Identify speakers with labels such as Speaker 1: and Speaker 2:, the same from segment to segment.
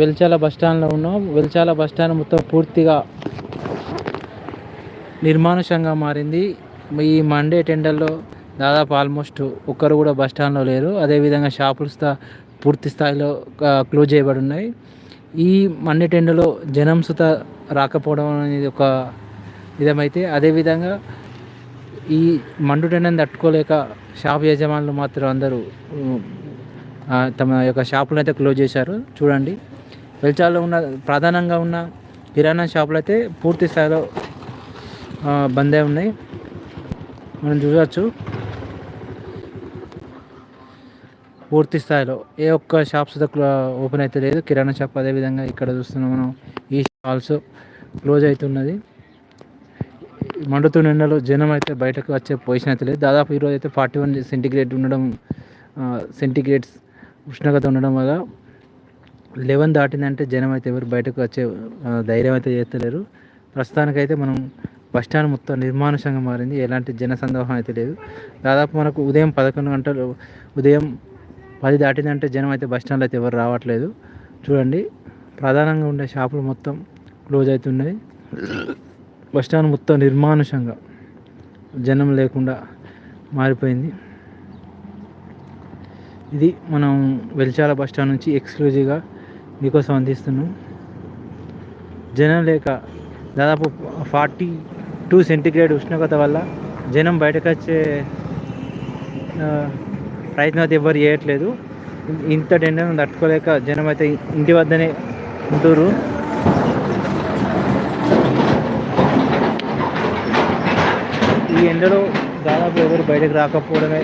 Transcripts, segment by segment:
Speaker 1: Velchala bus స్టాండ్లో ఉన్నాం. Velchala bus stand మొత్తం పూర్తిగా నిర్మానుషంగా మారింది. ఈ మండే టెండర్లో దాదాపు ఆల్మోస్ట్ ఒక్కరు కూడా బస్ స్టాండ్లో లేరు. అదేవిధంగా షాపులు స్థా పూర్తి స్థాయిలో క్లోజ్ చేయబడి ఉన్నాయి. ఈ మండే టెండర్లో జనం సుత రాకపోవడం అనేది ఒక విధమైతే అదేవిధంగా ఈ మండు టెండర్ని తట్టుకోలేక షాప్ యజమానులు మాత్రం అందరూ తమ యొక్క షాపులను అయితే క్లోజ్ చేశారు. చూడండి. వెల్చాల్లో ఉన్న ప్రధానంగా ఉన్న కిరాణా షాపులు అయితే పూర్తి స్థాయిలో బందే ఉన్నాయి. మనం చూడవచ్చు పూర్తి స్థాయిలో ఏ ఒక్క షాప్స్ ఓపెన్ అయితే లేదు. కిరాణా షాప్ అదేవిధంగా ఇక్కడ చూస్తున్నాం మనం. ఈ ఆల్సో క్లోజ్ అవుతున్నది మండుతున్న ఎండలో జనం అయితే బయటకు వచ్చే పొజిషన్ అయితే లేదు. దాదాపు ఈరోజు అయితే ఫార్టీ వన్ సెంటిగ్రేడ్ ఉండడం సెంటిగ్రేడ్స్ ఉష్ణోగ్రత ఉండడం వల్ల లెవెన్ దాటిందంటే జనం అయితే ఎవరు బయటకు వచ్చే ధైర్యం అయితే చేస్తలేరు. ప్రస్తుతానికైతే మనం బస్ స్టాండ్ మొత్తం నిర్మానుషంగా మారింది. ఎలాంటి జనసందోహం అయితే లేదు. దాదాపు మనకు ఉదయం పదకొండు గంటలు ఉదయం పది దాటిందంటే జనం అయితే బస్ స్టాండ్లో అయితే ఎవరు రావట్లేదు. చూడండి ప్రధానంగా ఉండే షాపులు మొత్తం క్లోజ్ అవుతున్నాయి. బస్ స్టాండ్ మొత్తం నిర్మానుషంగా జనం లేకుండా మారిపోయింది. ఇది మనం వెల్చాల బస్ స్టాండ్ నుంచి ఎక్స్క్లూజివ్గా మీకోసం అందిస్తున్నాం. జనం లేక దాదాపు ఫార్టీ టూ సెంటిగ్రేడ్ ఉష్ణోగ్రత వల్ల జనం బయటకు వచ్చే ప్రయత్నం అయితే ఎవరు చేయట్లేదు. ఇంత ఎండను తట్టుకోలేక జనం అయితే ఇంటి వద్దనే ఉంటురు ఈ ఎండలో దాదాపు ఎవరు బయటకు రాకపోవడమే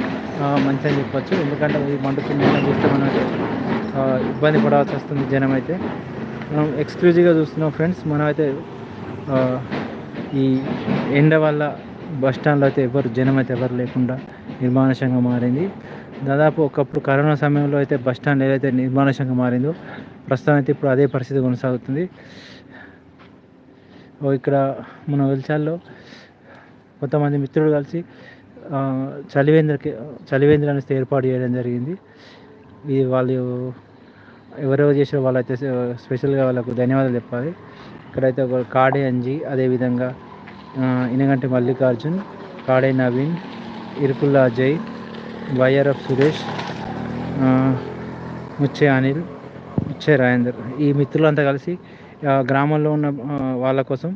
Speaker 1: మంచి అని చెప్పచ్చు. ఎందుకంటే ఈ మండుతున్న చూస్తే మనం ఇబ్బంది పడాల్సి వస్తుంది జనం అయితే మనం ఎక్స్క్లూజివ్గా చూస్తున్నాం ఫ్రెండ్స్ మనం అయితే ఈ ఎండ వల్ల బస్ స్టాండ్లో అయితే ఎవరు జనం అయితే ఎవరు లేకుండా నిర్మానుషంగా మారింది. దాదాపు ఒకప్పుడు కరోనా సమయంలో అయితే బస్ స్టాండ్ ఏదైతే నిర్మానుషంగా మారిందో ప్రస్తుతం అయితే ఇప్పుడు అదే పరిస్థితి కొనసాగుతుంది. ఇక్కడ మన వెల్చాల్లో కొంతమంది మిత్రులు కలిసి చలివేంద్రకి చలివేంద్ర అనేది ఏర్పాటు చేయడం జరిగింది. ఇది వాళ్ళు ఎవరెవరు చేసిన వాళ్ళైతే స్పెషల్గా వాళ్ళకు ధన్యవాదాలు చెప్పాలి. ఇక్కడైతే ఒక కాడే అంజి అదేవిధంగా ఇనగంటి మల్లికార్జున్ కాడే నవీన్ ఇరుకుల్లా అజయ్ వైఆర్ఎఫ్ సురేష్ ముచ్చే అనిల్ ముచ్చే రాజేందర్. ఈ మిత్రులంతా కలిసి గ్రామంలో ఉన్న వాళ్ళ కోసం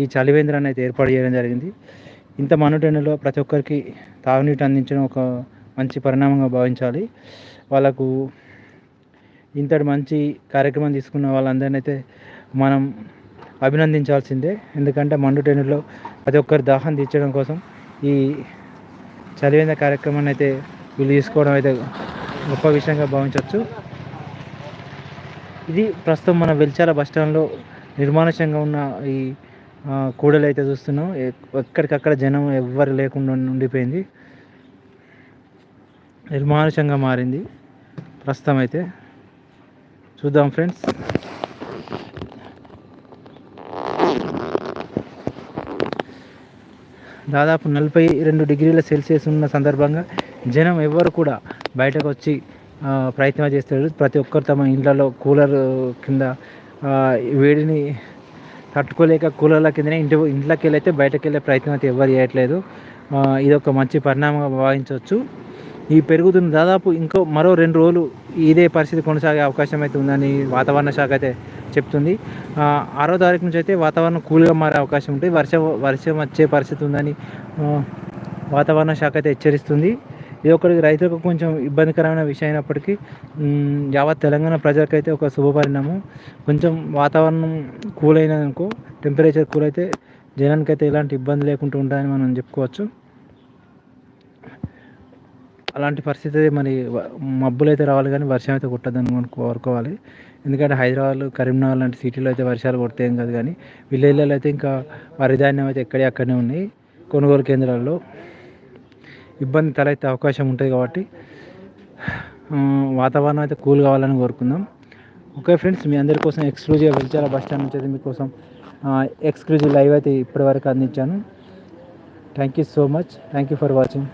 Speaker 1: ఈ చలివేంద్రాన్ని అయితే ఏర్పాటు చేయడం జరిగింది. ఇంత మనుటెండలో ప్రతి ఒక్కరికి తాగునీటి అందించడం ఒక మంచి పరిణామంగా భావించాలి. వాళ్ళకు ఇంతటి మంచి కార్యక్రమం తీసుకున్న వాళ్ళందరినీ అయితే మనం అభినందించాల్సిందే. ఎందుకంటే మండుటెనులో ప్రతి ఒక్కరి దాహం తీర్చడం కోసం ఈ చదివిన కార్యక్రమాన్ని అయితే వీళ్ళు తీసుకోవడం అయితే గొప్ప విషయంగా భావించవచ్చు. ఇది ప్రస్తుతం మన వెల్చాల బస్టాండ్లో నిర్మానుషంగా ఉన్న ఈ కూడలు అయితే చూస్తున్నాం. ఎక్కడికక్కడ జనం ఎవ్వరు లేకుండా ఉండిపోయింది. నిర్మానుషంగా మారింది ప్రస్తుతం అయితే. చూద్దాం ఫ్రెండ్స్. దాదాపు నలభై రెండు డిగ్రీల సెల్సియస్ ఉన్న సందర్భంగా జనం ఎవరు కూడా బయటకు వచ్చి ప్రయత్నం చేస్తారు ప్రతి ఒక్కరు తమ ఇండ్లలో కూలర్ కింద వేడిని తట్టుకోలేక కూలర్ల కిందనే ఇంటి ఇంట్లోకి వెళ్ళైతే బయటకు వెళ్ళే ప్రయత్నం అయితే ఎవరు చేయట్లేదు. ఇది ఒక మంచి పరిణామంగా భావించవచ్చు. ఈ పెరుగుతున్న దాదాపు ఇంకో మరో రెండు రోజులు ఇదే పరిస్థితి కొనసాగే అవకాశం అయితే ఉందని వాతావరణ శాఖ అయితే చెప్తుంది. ఆరో తారీఖు నుంచి అయితే వాతావరణం కూల్గా మారే అవకాశం ఉంటుంది వర్షం వర్షం వచ్చే పరిస్థితి ఉందని వాతావరణ శాఖ అయితే హెచ్చరిస్తుంది. ఇది ఒకటి రైతులకు కొంచెం ఇబ్బందికరమైన విషయం అయినప్పటికీ యావత్ తెలంగాణ ప్రజలకైతే ఒక శుభపరిణామం కొంచెం వాతావరణం కూల్ అయినందుకు టెంపరేచర్ కూల్ అయితే జనానికి అయితే ఎలాంటి ఇబ్బంది లేకుండా ఉంటుందని మనం చెప్పుకోవచ్చు. అలాంటి పరిస్థితి మరి మబ్బులు అయితే రావాలి కానీ వర్షం అయితే కొట్టదని మనం కోరుకోవాలి. ఎందుకంటే హైదరాబాద్ కరీంనగర్ లాంటి సిటీలో అయితే వర్షాలు కొడితే ఏం కాదు కానీ విలేజ్లలో అయితే ఇంకా వరి ధాన్యం అయితే ఎక్కడే అక్కడనే ఉన్నాయి. కొనుగోలు కేంద్రాల్లో ఇబ్బంది తలెత్తే అవకాశం ఉంటుంది కాబట్టి వాతావరణం అయితే కూల్ కావాలని కోరుకుందాం. ఓకే ఫ్రెండ్స్ మీ అందరి కోసం ఎక్స్క్లూజివ్ వెళ్చారా బస్ స్టాండ్ నుంచి అయితే మీకోసం ఎక్స్క్లూజివ్ లైవ్ అయితే ఇప్పటివరకు అందించాను. Thank you so much. Thank you for watching.